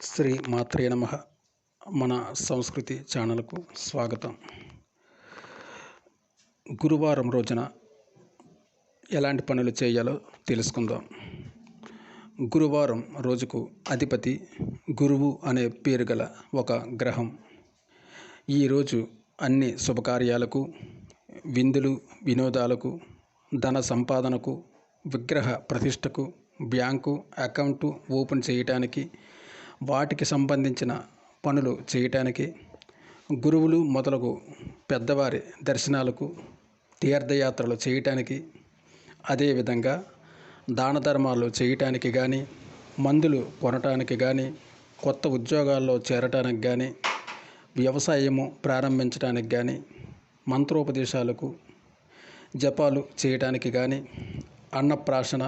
శ్రీ మాత్రే నమ. మన సంస్కృతి ఛానల్కు స్వాగతం. గురువారం రోజున ఎలాంటి పనులు చేయాలో తెలుసుకుందాం. గురువారం రోజుకు అధిపతి గురువు అనే పేరు గల ఒక గ్రహం. ఈరోజు అన్ని శుభకార్యాలకు విందులు వినోదాలకు ధన సంపాదనకు విగ్రహ ప్రతిష్టకు బ్యాంకు అకౌంటు ఓపెన్ చేయటానికి వాటికి సంబంధించిన పనులు చేయటానికి గురువులు మొదలగు పెద్దవారి దర్శనాలకు తీర్థయాత్రలు చేయటానికి అదేవిధంగా దాన ధర్మాలు చేయటానికి కానీ మందులు కొనటానికి కానీ కొత్త ఉద్యోగాల్లో చేరటానికి కానీ వ్యవసాయము ప్రారంభించడానికి కానీ మంత్రోపదేశాలకు జపాలు చేయటానికి కానీ అన్నప్రాశన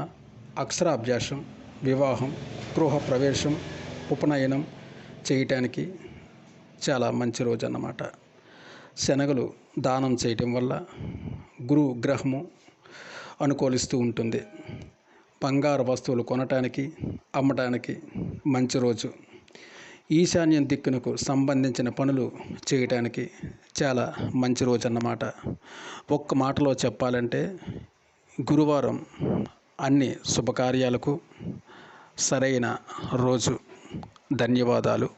అక్షరాభ్యాసం వివాహం గృహ ప్రవేశం ఉపనయనం చేయటానికి చాలా మంచి రోజు అన్నమాట శనగలు దానం చేయటం వల్ల గురు గ్రహము అనుకూలిస్తూ ఉంటుంది. బంగారు వస్తువులు కొనటానికి అమ్మటానికి మంచి రోజు. ఈశాన్యం దిక్కునకు సంబంధించిన పనులు చేయటానికి చాలా మంచి రోజు అన్నమాట ఒక్క మాటలో చెప్పాలంటే గురువారం అన్ని శుభకార్యాలకు సరైన రోజు. ధన్యవాదాలు.